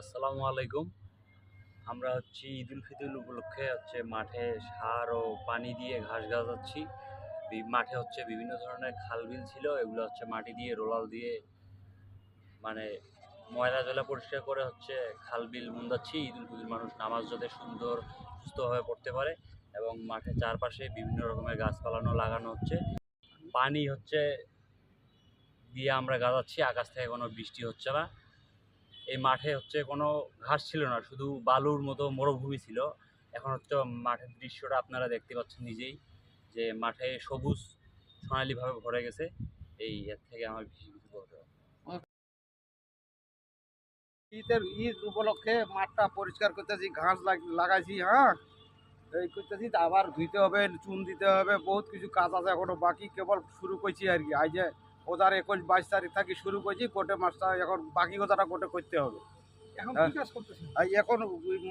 আসসালামু আলাইকুম। আমরা হচ্ছে ঈদ উল ফিতর উপলক্ষে হচ্ছে মাঠে সার ও পানি দিয়ে ঘাস গাছাচ্ছি মাঠে হচ্ছে বিভিন্ন ধরনের খাল বিল ছিল, এগুলো হচ্ছে মাটি দিয়ে, রোলাল দিয়ে মানে ময়লা জলা পরিষ্কার করে হচ্ছে খাল বিল মুন্দাচ্ছি। ঈদ উল ফিতর মানুষ নামাজ যাতে সুন্দর, সুস্থভাবে পড়তে পারে এবং মাঠের চারপাশে বিভিন্ন রকমের গাছপালানো লাগানো হচ্ছে। পানি হচ্ছে দিয়ে আমরা গাছাচ্ছি আকাশ থেকে কোনো বৃষ্টি হচ্ছে না। এই মাঠে হচ্ছে কোনো ঘাস ছিল না, শুধু বালুর মতো মরুভূমি ছিল। এখন হচ্ছে মাঠের দৃশ্যটা আপনারা দেখতে পাচ্ছেন নিজেই, যে মাঠে সবুজ সোনালিভাবে ভরে গেছে। এই এর থেকে আমার বেশি কিছু বলতে হবে ঈদের ঈদ উপলক্ষে মাঠটা পরিষ্কার করতেছি, ঘাস লাগ- লাগাইছি হ্যাঁ। এই করতেছি, আবার ধুইতে হবে, চুন দিতে হবে, বহুত কিছু কাজ আছে এখনও বাকি, কেবল শুরু করছি আর কি। আজ ওদার একুশ বাইশ তারিখ থাকি শুরু করছি কোটে মাসটা এখন বাকি কথাটা কোটে করতে হবে। এখন হ্যাঁ।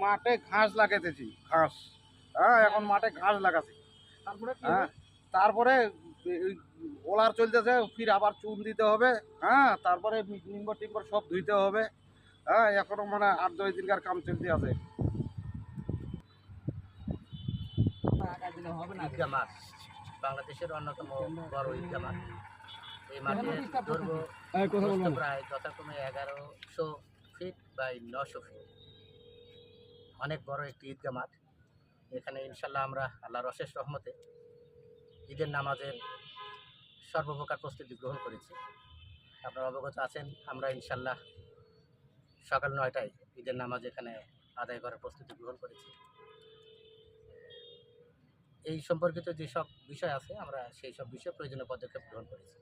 মাঠে ঘাস লাগাতেছি ঘাস। হ্যাঁ এখন মাঠে ঘাস লাগাচ্ছি। তারপরে হ্যাঁ তারপরে ওলার চলতেছে ফির আবার চুন দিতে হবে। হ্যাঁ তারপরে নিম্বর টিম্বর সব ধুইতে হবে। হ্যাঁ এখনও মানে আট দশ দিনকার কাম চলতে আছে। বাংলাদেশের অন্যতম বড় ঈদগা মাঠ। এই দৈর্ঘ্য প্রায় যথাক্রমে এগারোশো ফিট বাই নশো ফিট। অনেক বড় একটি ঈদগা মাঠ। এখানে ইনশাল্লাহ আমরা আল্লাহর অশেষ রহমতে ঈদের নামাজের সর্বপ্রকার প্রস্তুতি গ্রহণ করেছি। আপনারা অবগত আছেন আমরা ইনশাল্লাহ সকাল নয়টায় ঈদের নামাজ এখানে আদায় করার প্রস্তুতি গ্রহণ করেছি। এই সম্পর্কিত যেসব বিষয় আছে আমরা সেই সব বিষয়ে প্রয়োজনীয় পদক্ষেপ গ্রহণ করেছি।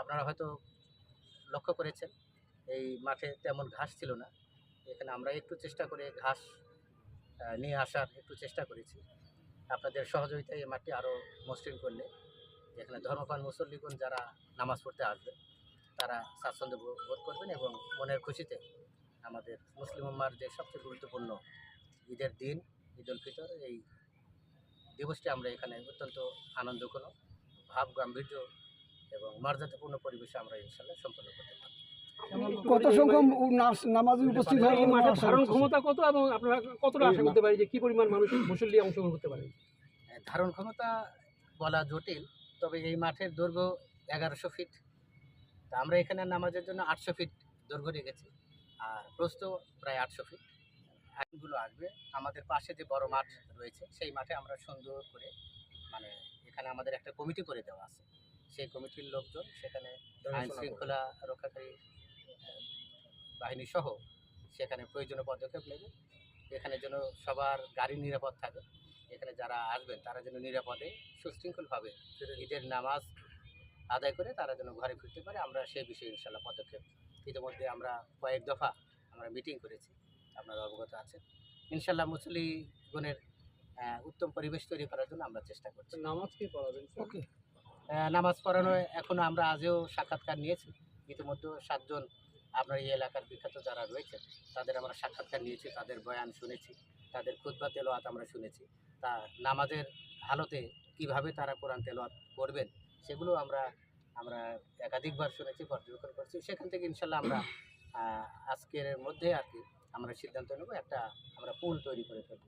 আপনারা হয়তো লক্ষ্য করেছেন, এই মাঠে তেমন ঘাস ছিল না। এখানে আমরা একটু চেষ্টা করে ঘাস নিয়ে আসার একটু চেষ্টা করেছি। আপনাদের সহযোগিতায় এই মাঠটি আরও মসৃণ করলে এখানে ধর্মপান মুসল্লিগণ যারা নামাজ পড়তে আসবে, তারা স্বাচ্ছন্দ্য বোধ করবেন এবং মনের খুশিতে আমাদের মুসলিম উম্মার যে সবচেয়ে গুরুত্বপূর্ণ ঈদের দিন, ঈদ উল ফিতর, এই দিবসটি আমরা এখানে অত্যন্ত আনন্দঘন ভাব গাম্ভীর্য এবং মর্যাদাপূর্ণ পরিবেশে আমরা ইনশাল্লাহ সম্পন্ন করতে পারি কত সংখ্যক নামাজি উপস্থিত হয় এই মাঠের ধারণ ক্ষমতা কত এবং আপনারা কতটা আশা করতে পারি যে কি পরিমাণ মানুষ মুসল্লি অংশগ্রহণ করতে পারে? হ্যাঁ, ধারণ ক্ষমতা বলা জটিল তবে এই মাঠের দৈর্ঘ্য এগারোশো ফিট। তা আমরা এখানে নামাজের জন্য আটশো ফিট দৈর্ঘ্য রেখেছি আর প্রস্থ প্রায় আটশো ফিট। আইনগুলো আসবে। আমাদের পাশে যে বড় মাঠ রয়েছে সেই মাঠে আমরা সুন্দর করে মানে এখানে আমাদের একটা কমিটি করে দেওয়া আছে। সেই কমিটির লোকজন সেখানে আইন শৃঙ্খলা রক্ষাকারী বাহিনী সহ সেখানে প্রয়োজনীয় পদক্ষেপ নেবে। এখানে যেন সবার গাড়ি নিরাপদ থাকে। এখানে যারা আসবেন তারা যেন নিরাপদে সুশৃঙ্খলভাবে ঈদের নামাজ আদায় করে তারা যেন ঘরে ফিরতে পারে। আমরা সেই বিষয়ে ইনশাল্লাহ পদক্ষেপ ইতিমধ্যে আমরা কয়েক দফা আমরা মিটিং করেছি। আপনারা অবগত আছেন। ইনশাল্লাহ মুসলিগণের উত্তম পরিবেশ তৈরি করার জন্য আমরা চেষ্টা করছি। নামাজ কি পড়াবেন ওকে। নামাজ পড়ানো এখনও আমরা আজও সাক্ষাৎকার নিয়েছি। ইতিমধ্যে সাতজন আপনার এই এলাকার বিখ্যাত যারা রয়েছে তাদের আমরা সাক্ষাৎকার নিয়েছি তাদের বয়ান শুনেছি তাদের খুদ্া তেলোয়াত আমরা শুনেছি। তা নামাজের হালতে কীভাবে তারা কোরআন তেলোয়াত করবেন সেগুলো আমরা আমরা একাধিকবার শুনেছি পর্যবেক্ষণ করছি। সেখান থেকে ইনশাল্লাহ আমরা আজকের মধ্যে আর কি আমরা সিদ্ধান্ত নেব একটা আমরা পুল তৈরি করে ফেলব।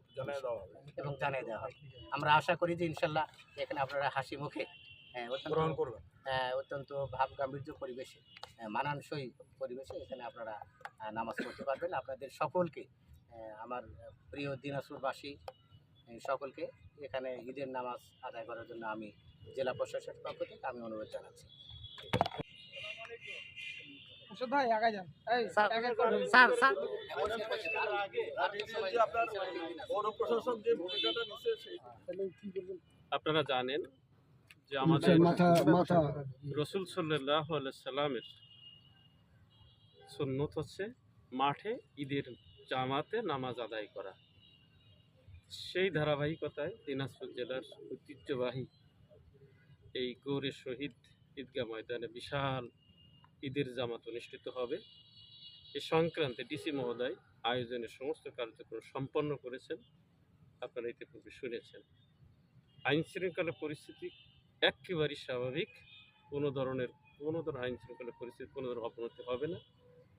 এবং জানিয়ে দেওয়া হবে। আমরা আশা করি যে ইনশাল্লাহ এখানে আপনারা হাসি মুখে হ্যাঁ, অত্যন্ত করবেন। আহ, অত্যন্ত ভাব গাম্ভীর্য পরিবেশে মানানসই পরিবেশে এখানে আপনারা নামাজ পড়তে পারবেন। আপনাদের সকলকে আমার প্রিয় দিনাজপুরবাসী সকলকে এখানে ঈদের নামাজ আদায় করার জন্য আমি জেলা প্রশাসনের পক্ষ থেকে আমি অনুরোধ জানাচ্ছি। আপনারা জানেন যে আমাদের মাথা মাথা রসুল সাল্লাহ সাল্লামের সুন্নত হচ্ছে মাঠে ঈদের জামাতে নামাজ আদায় করা। সেই ধারাবাহিকতায় দিনাজপুর জেলার ঐতিহ্যবাহী এই গৌরের শহীদ ঈদগাহ ময়দানে বিশাল ঈদের জামাত অনুষ্ঠিত হবে। এ সংক্রান্তে ডিসি মহোদয় আয়োজনের সমস্ত কার্যক্রম সম্পন্ন করেছেন। আপনারা ইতিপূর্বে শুনেছেন। আইন শৃঙ্খলা পরিস্থিতি একেবারেই স্বাভাবিক। কোনো ধরনের কোনো ধরনের আইন শৃঙ্খলা পরিস্থিতি, কোনো ধরনের অবনতি হবে না।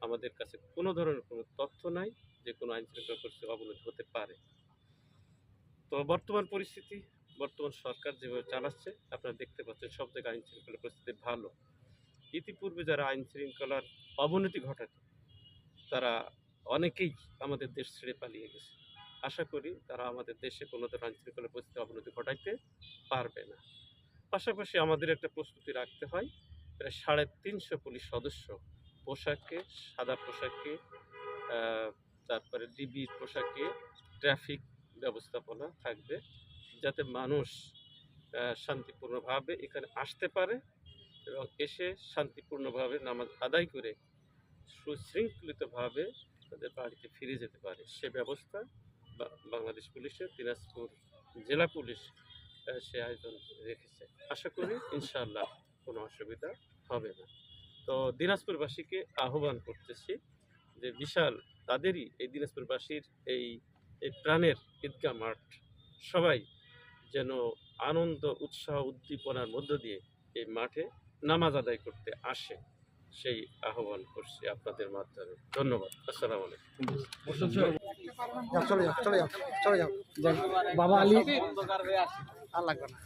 আমাদের কাছে কোনো ধরনের কোনো তথ্য নাই যে কোনো আইন শৃঙ্খলা পরিস্থিতি অবনতি হতে পারে। তো বর্তমান পরিস্থিতি, বর্তমান সরকার যেভাবে চালাচ্ছে, আপনারা দেখতে পাচ্ছেন সব জায়গায় আইন শৃঙ্খলা পরিস্থিতি ভালো। ইতিপূর্বে যারা আইন শৃঙ্খলার অবনতি ঘটাত, তারা অনেকেই আমাদের দেশ ছেড়ে পালিয়ে গেছে। আশা করি তারা আমাদের দেশে কোনো ধরনের আইন শৃঙ্খলা পরিস্থিতি অবনতি ঘটাইতে পারবে না। পাশাপাশি আমাদের একটা প্রস্তুতি রাখতে হয়। প্রায় সাড়ে তিনশো পুলিশ সদস্য পোশাকে, সাদা পোশাকে তারপরে ডিবির পোশাকে ট্রাফিক ব্যবস্থাপনা থাকবে যাতে মানুষ শান্তিপূর্ণভাবে এখানে আসতে পারে এবং এসে শান্তিপূর্ণভাবে নামাজ আদায় করে সুশৃঙ্খলিতভাবে তাদের বাড়িতে ফিরে যেতে পারে। সে ব্যবস্থা বাংলাদেশ পুলিশের, দিনাজপুর জেলা পুলিশ সে আয়োজন রেখেছে। আশা করি ইনশাআল্লাহ কোনো অসুবিধা হবে না। তো দিনাজপুরবাসীকে আহ্বান করতেছি যে বিশাল তাদেরই এই দিনাজপুরবাসীর এই এই প্রাণের ঈদগাহ মাঠ সবাই যেন আনন্দ, উৎসাহ, উদ্দীপনার মধ্য দিয়ে এই মাঠে নামাজ আদায় করতে আসে সেই আহ্বান করছি আপনাদের মাধ্যমে। ধন্যবাদ। আসসালাম আলাইকুম। বাবা আলী আর লাগবে না।